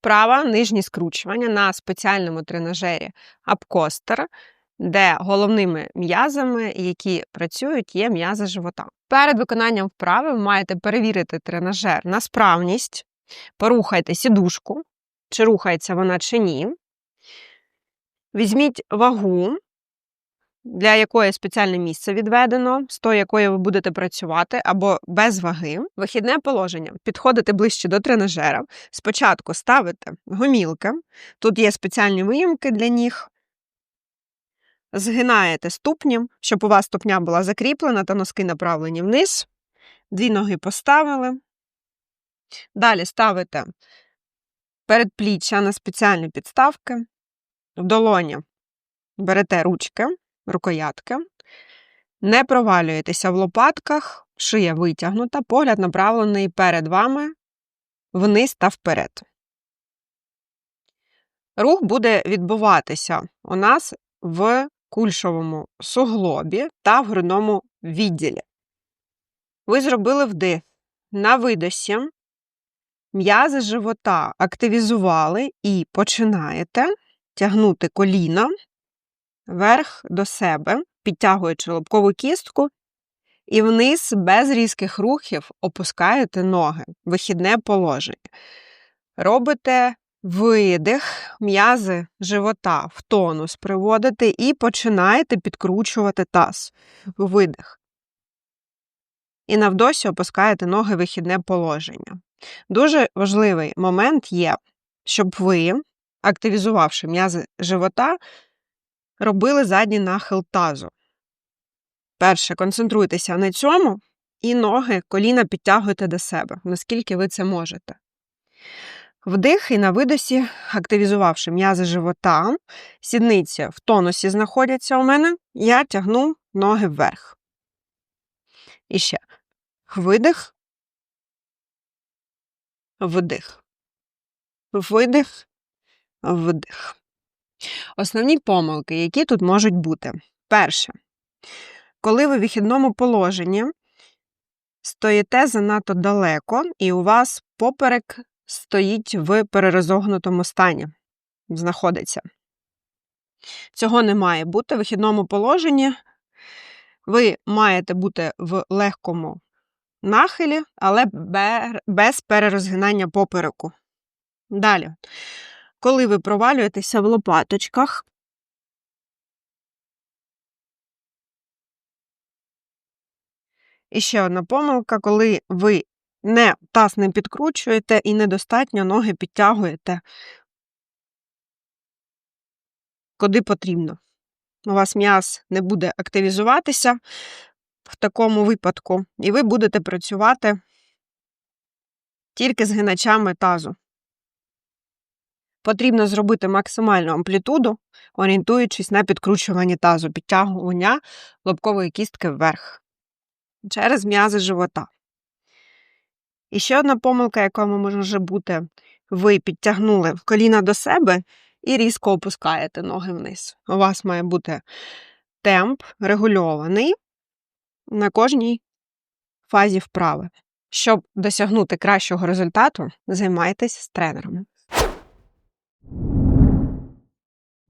Вправа нижні скручування на спеціальному тренажері Апкостер, де головними м'язами, які працюють, є м'язи живота. Перед виконанням вправи ви маєте перевірити тренажер на справність, порухайте сідушку, чи рухається вона чи ні. Візьміть вагу, для якої спеціальне місце відведено, з тою, якою ви будете працювати, або без ваги. Вихідне положення. Підходите ближче до тренажера. Спочатку ставите гомілки, тут є спеціальні виїмки для ніг. Згинаєте ступні, щоб у вас ступня була закріплена та носки направлені вниз. Дві ноги поставили. Далі ставите передпліччя на спеціальні підставки. В долоні берете ручки, рукоятки, не провалюєтеся в лопатках, шия витягнута, погляд направлений перед вами вниз та вперед. Рух буде відбуватися у нас в кульшовому суглобі та в грудному відділі. Ви зробили вдих на видосі, м'язи живота активізували і починаєте тягнути коліна вверх до себе, підтягуючи лобкову кістку, і вниз без різких рухів опускаєте ноги, вихідне положення. Робите видих, м'язи живота в тонус приводите і починаєте підкручувати таз. Видих. І навдосі опускаєте ноги вихідне положення. Дуже важливий момент є, щоб ви, активізувавши м'язи живота, робили задній нахил тазу. Перше, концентруйтеся на цьому, і ноги, коліна підтягуйте до себе, наскільки ви це можете. Вдих і на видосі, активізувавши м'язи живота, сідниці в тонусі знаходяться у мене, я тягну ноги вверх. І ще видих, вдих, видих, вдих. Основні помилки, які тут можуть бути. Перше, коли ви в вихідному положенні стоїте занадто далеко, і у вас поперек стоїть в перерозогнутому стані, знаходиться. Цього не має бути в вихідному положенні. Ви маєте бути в легкому нахилі, але без перерозгинання попереку. Далі, коли ви провалюєтеся в лопаточках, і ще одна помилка, коли ви не таз не підкручуєте і недостатньо ноги підтягуєте, куди потрібно. У вас м'яз не буде активізуватися в такому випадку, і ви будете працювати тільки з гиначами тазу. Потрібно зробити максимальну амплітуду, орієнтуючись на підкручування тазу, підтягування лобкової кістки вверх через м'язи живота. І ще одна помилка, яка може бути, ви підтягнули коліна до себе і різко опускаєте ноги вниз. У вас має бути темп регульований на кожній фазі вправи. Щоб досягнути кращого результату, займайтесь з тренером.